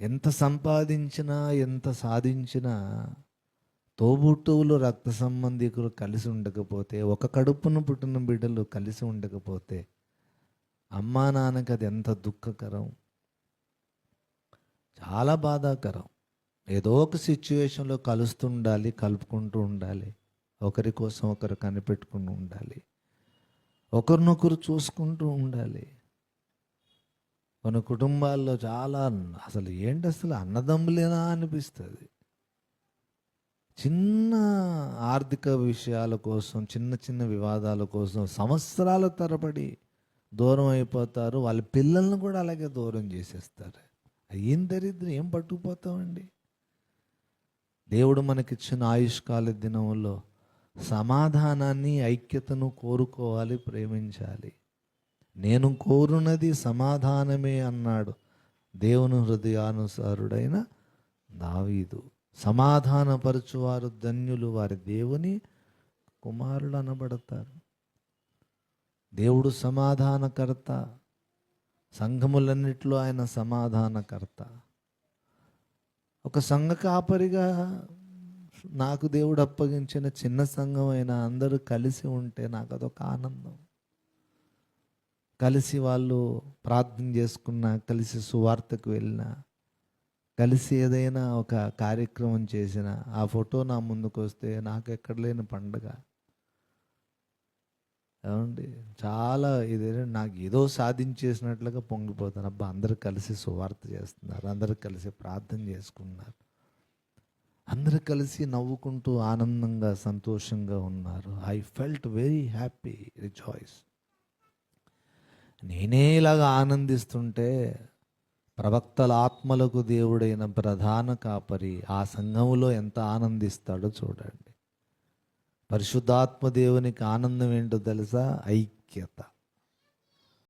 ఎంత సంపాదించినా ఎంత సాధించినా తోబుట్టువులు రక్త సంబంధికులు కలిసి ఉండకపోతే ఒక కడుపును పుట్టిన బిడ్డలు కలిసి ఉండకపోతే అమ్మా నాన్నకి అది ఎంత దుఃఖకరం. చాలా బాధాకరం. ఏదో ఒక సిచ్యువేషన్లో కలుస్తుండాలి కలుపుకుంటూ ఉండాలి. ఒకరి కోసం ఒకరు కనిపెట్టుకుంటూ ఉండాలి. ఒకరినొకరు చూసుకుంటూ ఉండాలి. కొన్ని కుటుంబాల్లో చాలా అసలు ఏంటి అసలు అన్నదమ్ములేనా అనిపిస్తుంది. చిన్న ఆర్థిక విషయాల కోసం చిన్న చిన్న వివాదాల కోసం సంవత్సరాల తరబడి దూరం అయిపోతారు. వాళ్ళ పిల్లల్ని కూడా అలాగే దూరం చేసేస్తారు. ఏం దరిద్రం ఏం పట్టుకుపోతామండి? దేవుడు మనకిచ్చిన ఆయుష్కాల దినంలో సమాధానాన్ని ఐక్యతను కోరుకోవాలి ప్రేమించాలి. నేను కోరునది సమాధానమే అన్నాడు. దేవుని హృదయానుసారుడైన దావీదు. సమాధానపరచువారు ధన్యులు వారి దేవుని కుమారులు అనబడతారు. దేవుడు సమాధానకర్త. సంఘములన్నిటిలో ఆయన సమాధానకర్త. ఒక సంఘ కాపరిగా నాకు దేవుడు అప్పగించిన చిన్న సంఘం అయినా అందరూ కలిసి ఉంటే నాకు అదొక ఆనందం. కలిసి వాళ్ళు ప్రార్థన చేసుకున్నా కలిసి సువార్తకు వెళ్ళినా కలిసి ఏదైనా ఒక కార్యక్రమం చేసిన ఆ ఫోటో నా ముందుకు వస్తే నాకు ఎక్కడ లేని పండుగ. ఏమండి? చాలా ఇది నాకు ఏదో సాధించేసినట్లుగా పొంగిపోతాను. అబ్బా అందరూ కలిసి సువార్త చేస్తున్నారు అందరూ కలిసి ప్రార్థన చేసుకున్నారు. అందరూ కలిసి నవ్వుకుంటూ ఆనందంగా సంతోషంగా ఉన్నారు. I felt very happy rejoice నేనే ఇలాగా ఆనందిస్తుంటే ప్రవక్తల ఆత్మలకు దేవుడైన ప్రధాన కాపరి ఆ సంఘములో ఎంత ఆనందిస్తాడో చూడండి. పరిశుద్ధాత్మ దేవునికి ఆనందం ఏంటో తెలుసా? ఐక్యత.